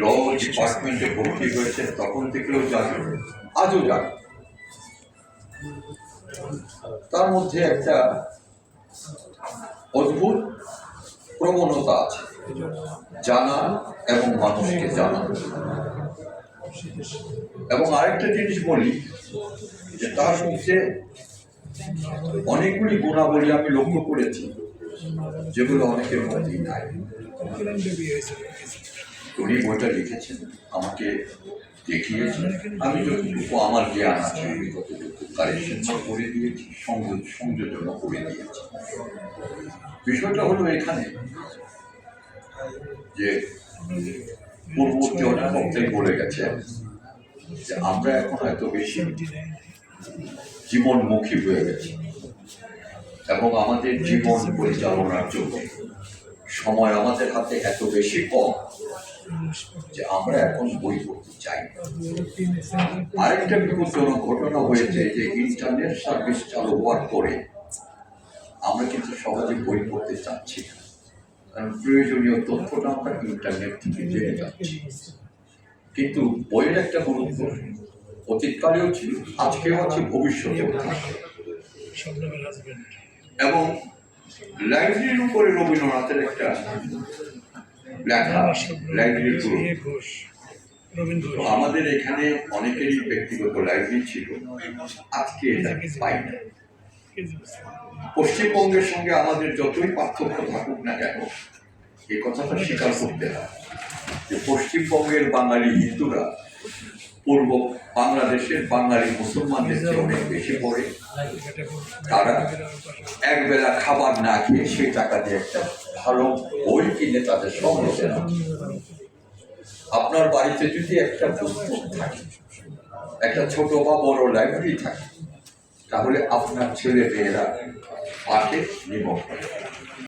ল ডিপার্টমেন্টে ভর্তি হয়েছে, তখন থেকেও জানে আজও জানে তার মধ্যে একটা অদ্ভুত প্রবণতা আছে। জানা এবং মানুষকে জানা। এবং আরেকটা জিনিস বলি, যে তার মধ্যে অনেকগুলি গুণাবলী আমি লক্ষ্য করেছি, যেগুলো অনেকের মধ্যেই নাই। উনি বইটা লিখেছেন, আমাকে দেখিয়েছেন। আমি যতটুকু আমার জ্ঞান আছে, আমি ততটুকু কারেকশন করে দিয়েছি, সংযোগ, সংযোজন করে দিয়েছি। বিষয়টা হলো এখানে যে পূর্ববর্তী অনেক বক্তাই বলে গেছে যে আমরা এখন এত বেশি জীবনমুখী হয়ে গেছি এবং আমাদের জীবন পরিচালনার জন্য সময় আমাদের হাতে এত বেশি কম যে আমরা এখন বই পড়তে চাই না। আরেকটা বিপজ্জনক ঘটনা হয়েছে যে ইন্টারনেট সার্ভিস চালু হওয়ার পরে আমরা কিন্তু সহজে বই পড়তে চাচ্ছি না। কারণ প্রয়োজনীয় তথ্যটা আমরা ইন্টারনেট থেকে জেনে যাচ্ছি। কিন্তু বইয়ের একটা গুরুত্ব অতীতকালেও ছিল আজকেও আছে ভবিষ্যতেও এবং লাইব্রেরির উপরে রবীন্দ্রনাথের একটা লেখা তো আমাদের এখানে অনেকেরই ব্যক্তিগত লাইব্রেরি ছিল। আজকে এটা পাই না পশ্চিমবঙ্গের সঙ্গে আমাদের যতই পার্থক্য থাকুক না কেন এই কথাটা স্বীকার করতে হয় যে পশ্চিমবঙ্গের বাঙালি হিন্দুরা পূর্ব বাংলাদেশের বাঙালি মুসলমানদের চেয়ে অনেক বেশি পড়ে। তারা একবেলা খাবার না খেয়ে সেই টাকা দিয়ে একটা ভালো বই কিনে তাদের সংগ্রহ দেওয়া আপনার বাড়িতে যদি একটা পুস্তক থাকে, একটা ছোট বা বড় লাইব্রেরি থাকে, তাহলে আপনার ছেলে মেয়েরা পাঠে নিমগ্ন।